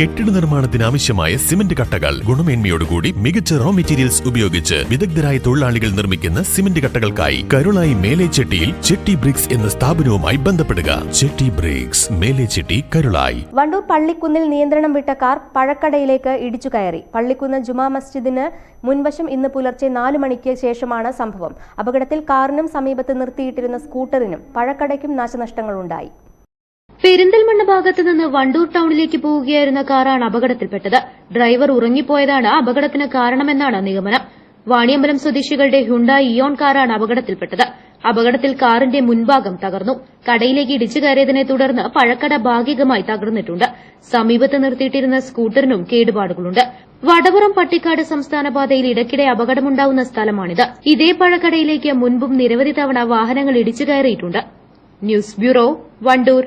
കെട്ടിട നിർമ്മാണത്തിന് ആവശ്യമായ സിമന്റ് കട്ടകൾ. ഗുണമേന്മയോടുകൂടി മികച്ച റോ മെറ്റീരിയൽസ് ഉപയോഗിച്ച് വിദഗ്ധരായ തൊഴിലാളികൾ നിർമ്മിക്കുന്ന സിമന്റ് കട്ടകൾക്കായി കരുളായി മേലേച്ചെട്ടിയിൽ ചെട്ടി ബ്രിക്സ് എന്ന സ്ഥാപനവുമായി ബന്ധപ്പെടുക. ചെട്ടി ബ്രിക്സ് മേലേച്ചെട്ടി കരുളായി. വണ്ടൂർ പള്ളിക്കുന്നിൽ നിയന്ത്രണം വിട്ട കാർ പഴക്കടയിലേക്ക് ഇടിച്ചു കയറി. പള്ളിക്കുന്ന് ജുമാ മസ്ജിദിന് മുൻവശം ഇന്ന് പുലർച്ചെ നാലു മണിക്ക് ശേഷമാണ് സംഭവം. അപകടത്തിൽ കാറിനും സമീപത്ത് നിർത്തിയിട്ടിരുന്ന സ്കൂട്ടറിനും പഴക്കടയ്ക്കും നാശനഷ്ടങ്ങളുണ്ടായി. പെരിന്തൽമണ്ണ ഭാഗത്ത് നിന്ന് വണ്ടൂർ ടൌണിലേക്ക് പോവുകയായിരുന്ന കാറാണ് അപകടത്തിൽപ്പെട്ടത്. ഡ്രൈവർ ഉറങ്ങിപ്പോയതാണ് അപകടത്തിന് കാരണമെന്നാണ് നിഗമനം. വാണിയമ്പലം സ്വദേശികളുടെ ഹുണ്ടായി ഇയോൺ കാറാണ് അപകടത്തിൽപ്പെട്ടത്. അപകടത്തിൽ കാറിന്റെ മുൻഭാഗം തകർന്നു. കടയിലേക്ക് ഇടിച്ചു കയറിയതിനെ തുടർന്ന് പഴക്കട ഭാഗികമായി തകർന്നിട്ടുണ്ട്. സമീപത്ത് നിർത്തിയിട്ടിരുന്ന സ്കൂട്ടറിനും കേടുപാടുകളുണ്ട്. വടപുറം പട്ടിക്കാട് സംസ്ഥാന പാതയിൽ ഇടയ്ക്കിടെ അപകടമുണ്ടാവുന്ന സ്ഥലമാണിത്. ഇതേ പഴക്കടയിലേക്ക് മുൻപും നിരവധി തവണ വാഹനങ്ങൾ ഇടിച്ചു കയറിയിട്ടുണ്ട്. News bureau Wandoor.